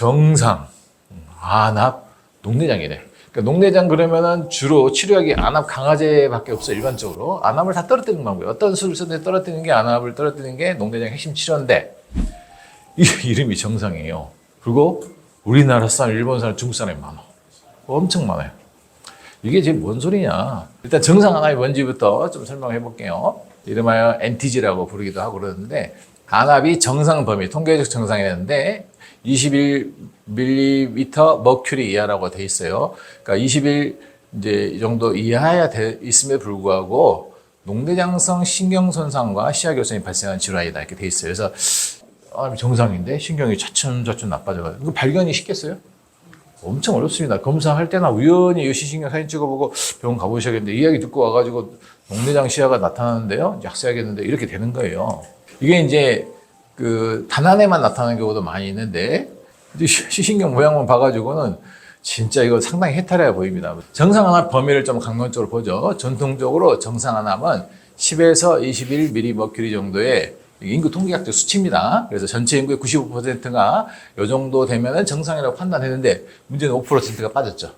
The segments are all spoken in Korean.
정상, 안압, 녹내장이래. 그러니까 녹내장 그러면은 주로 치료약이 안압 강화제밖에 없어 일반적으로 안압을 다 떨어뜨리는 방법이에요. 어떤 수를 쓰는데 떨어뜨리는 게 안압을 떨어뜨리는 게 녹내장 핵심 치료인데 이 이름이 정상이에요. 그리고 우리나라 사람, 일본 사람, 중국 사람이 많아. 엄청 많아요. 이게 지금 뭔 소리냐. 일단 정상 안압이 뭔지부터 좀 설명해 볼게요. 이름하여 NTG라고 부르기도 하고 그러는데, 안압이 정상 범위, 통계적 정상이었는데, 21mm 머큐리 이하라고 돼 있어요. 그러니까 21 이제 이 정도 이하야 돼 있음에 불구하고, 농대장성 신경 손상과 시야 결손이 발생한 질환이다. 이렇게 돼 있어요. 그래서, 아, 정상인데, 신경이 차츰차츰 나빠져가지고, 이거 발견이 쉽겠어요? 엄청 어렵습니다. 검사할 때나 우연히 이 시신경 사진 찍어보고 병원 가보셔야겠는데 이야기 듣고 와가지고 녹내장 시야가 나타나는데요. 약세야겠는데 이렇게 되는 거예요. 이게 이제 그 단안에만 나타나는 경우도 많이 있는데 시신경 모양만 봐가지고는 진짜 이거 상당히 해탈해 보입니다. 정상안압 범위를 좀 강론적으로 보죠. 전통적으로 정상안압은 10에서 21 mmHg 정도의 인구 통계학적 수치입니다. 그래서 전체 인구의 95%가 이 정도 되면은 정상이라고 판단했는데 문제는 5%가 빠졌죠.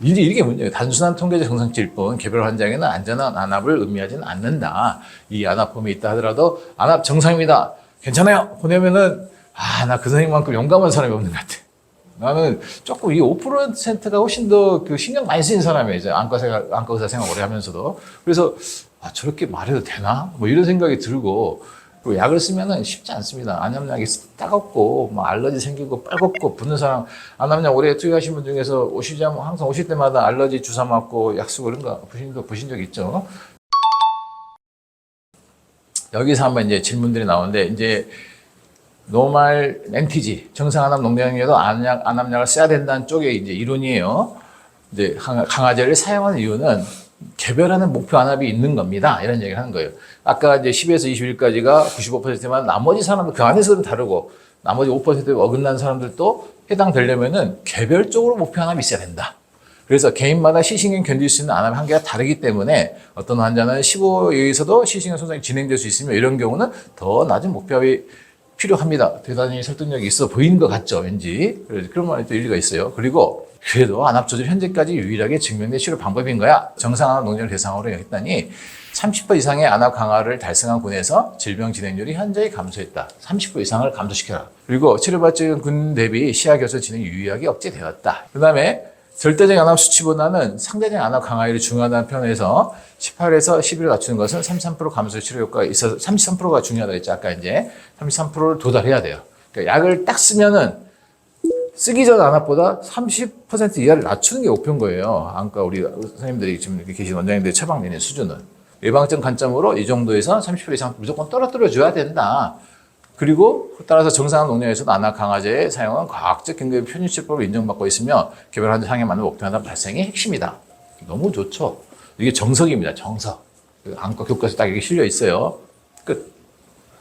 이제 이게 문제예요. 단순한 통계적 정상치일 뿐 개별 환자에게는 안전한 안압을 의미하지는 않는다. 이 안압범위 있다 하더라도 안압 정상입니다. 괜찮아요. 보내면은 아 나 그 선생님만큼 용감한 사람이 없는 것 같아. 나는 조금 이 5%가 훨씬 더 그 신경 많이 쓰인 사람이에요. 이제 안과 생활, 안과 의사 생활 오래 하면서도. 그래서 아, 저렇게 말해도 되나? 뭐 이런 생각이 들고 그리고 약을 쓰면은 쉽지 않습니다. 안염약이 따갑고 뭐 알러지 생기고 빨갛고 붓는 사람 안염약 오래 투여하신 분 중에서 오시자면 항상 오실 때마다 알러지 주사 맞고 약 쓰고 이런 거 보신 거 보신 적 있죠? 여기서 한번 이제 질문들이 나오는데 이제 노말 NTG 정상 안압 농량에도 안약 안압약을 써야 된다는 쪽에 이제 이론이에요. 이제 강화제를 사용하는 이유는 개별하는 목표 안압이 있는 겁니다. 이런 얘기를 하는 거예요. 아까 이제 10에서 21까지가 95%만 나머지 사람들 그 안에서는 다르고 나머지 5%에 어긋난 사람들도 해당되려면은 개별적으로 목표 안압이 있어야 된다. 그래서 개인마다 시신경 견딜 수 있는 안압 한계가 다르기 때문에 어떤 환자는 15에서도 시신경 손상이 진행될 수 있으며 이런 경우는 더 낮은 목표압이 필요합니다. 대단히 설득력이 있어 보이는 것 같죠, 왠지. 그런 말이 또 일리가 있어요. 그리고 그래도 안압 조절 현재까지 유일하게 증명된 치료 방법인 거야. 정상 안압 농장을 대상으로 했더니 30% 이상의 안압 강화를 달성한 군에서 질병 진행률이 현저히 감소했다. 30% 이상을 감소시켜라. 그리고 치료받지 않은 군 대비 시야 결손 진행 유의하게 억제되었다. 그 다음에 절대적 안압 수치보다는 상대적 안압 강화율이 중요하다는 편에서 18에서 11을 낮추는 것은 33% 감소 치료 효과가 있어서 33%가 중요하다고 했죠. 아까 이제 33%를 도달해야 돼요. 그러니까 약을 딱 쓰면은 쓰기 전 안압보다 30% 이하를 낮추는 게 목표인 거예요. 안과 우리 선생님들이 지금 이렇게 계신 원장님들이 처방되는 수준은. 예방적 관점으로 이 정도에서 30% 이상 무조건 떨어뜨려 줘야 된다. 그리고 따라서 정상한 농량에서도 안압 강화제의 사용은 과학적 근거의 편유치법으로 인정받고 있으며 개별 환자 상에 맞는 목표 안압 발생의 핵심이다. 너무 좋죠. 이게 정석입니다. 정석. 그 안과 교과서 딱 이게 실려 있어요. 끝.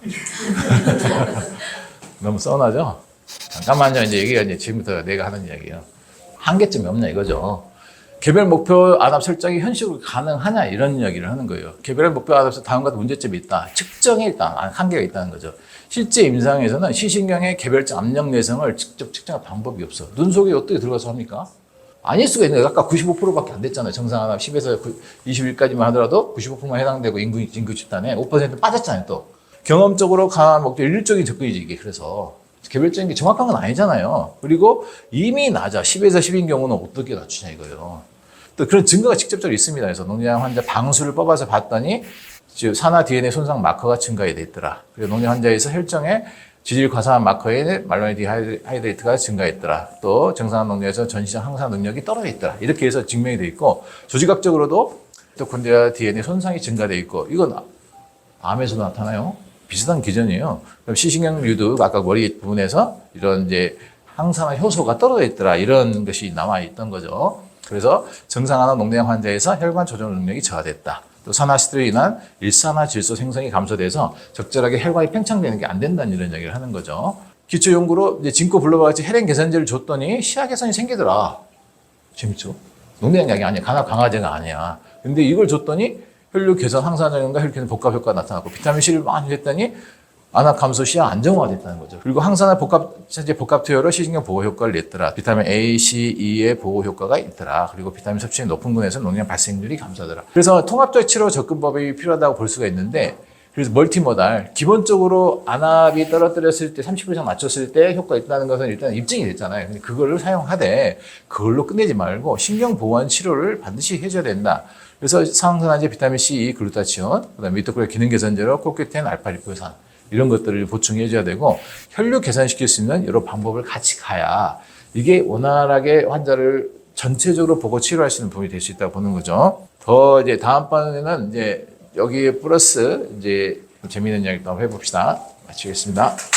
너무 써나죠? 잠깐만요. 이제 여기가 이제 지금부터 내가 하는 이야기예요. 한계점이 없냐 이거죠. 개별 목표 안압 설정이 현실적으로 가능하냐 이런 이야기를 하는 거예요. 개별 목표 안압에서 다음과 같은 문제점이 있다. 측정에 일단 한계가 있다는 거죠. 실제 임상에서는 시신경의 개별적 압력 내성을 직접 측정할 방법이 없어. 눈 속에 어떻게 들어가서 합니까? 아닐 수가 있는. 아까 95%밖에 안 됐잖아요. 정상 안압 10에서 21까지만 하더라도 95%만 해당되고 인구, 인구 집단에 5% 빠졌잖아요. 또 경험적으로 강한 목표 일적인 접근이지 이게 그래서 개별적인 게 정확한 건 아니잖아요. 그리고 이미 낮아. 10에서 10인 경우는 어떻게 낮추냐 이거예요. 또 그런 증거가 직접적으로 있습니다. 그래서 농장 환자 방수를 뽑아서 봤더니 산화 DNA 손상 마커가 증가해 있더라. 그리고 농장 환자에서 혈정에 지질 과사한 마커의 말로니 디하이드레이트가 증가했더라. 또 정상한 농장에서 전시장 항산 능력이 떨어져 있더라. 이렇게 해서 증명이 돼 있고 조직학적으로도 미토콘드리아 DNA 손상이 증가돼 있고 이건 암에서 나타나요. 비슷한 기전이에요. 그럼 시신경류도 아까 머리 부분에서 이런 이제 항산화 효소가 떨어져 있더라. 이런 것이 남아 있던 거죠. 그래서 정상화나 농대양 환자에서 혈관 조절 능력이 저하됐다. 또 산화시스로 인한 일산화 질소 생성이 감소돼서 적절하게 혈관이 팽창되는 게 안 된다는 이런 얘기를 하는 거죠. 기초 연구로 이제 진코 블루바 같이 혈행 개선제를 줬더니 시야 개선이 생기더라. 재밌죠? 농대양 약이 아니야. 간압 강화제가 아니야. 근데 이걸 줬더니 혈류 개선 항산작용과 혈류 개선 복합 효과가 나타났고 비타민 C를 많이 줬더니 안압 감소 시야 안정화됐다는 거죠. 그리고 항산화 복합 현재 복합 투여로 시신경 보호 효과를 냈더라. 비타민 A, C, E의 보호 효과가 있더라. 그리고 비타민 섭취의 높은 군에서 농량 발생률이 감소하더라. 그래서 통합적 치료 접근법이 필요하다고 볼 수가 있는데 그래서 멀티모달 기본적으로 안압이 떨어뜨렸을 때 30% 이상 맞췄을 때 효과 있다는 것은 일단 입증이 됐잖아요. 근데 그거를 사용하되 그걸로 끝내지 말고 신경 보완 치료를 반드시 해줘야 된다. 그래서 상산화제 비타민 C, 글루타치온, 그다음에 미토콜리아 기능 개선제로 코큐텐, 알파리포산 이런 것들을 보충해 줘야 되고 혈류 개선시킬 수 있는 여러 방법을 같이 가야 이게 원활하게 환자를 전체적으로 보고 치료할 수 있는 부분이 될 수 있다고 보는 거죠. 더 이제 다음번에는 이제 여기에 플러스 이제 재미있는 이야기 또 한번 해봅시다. 마치겠습니다.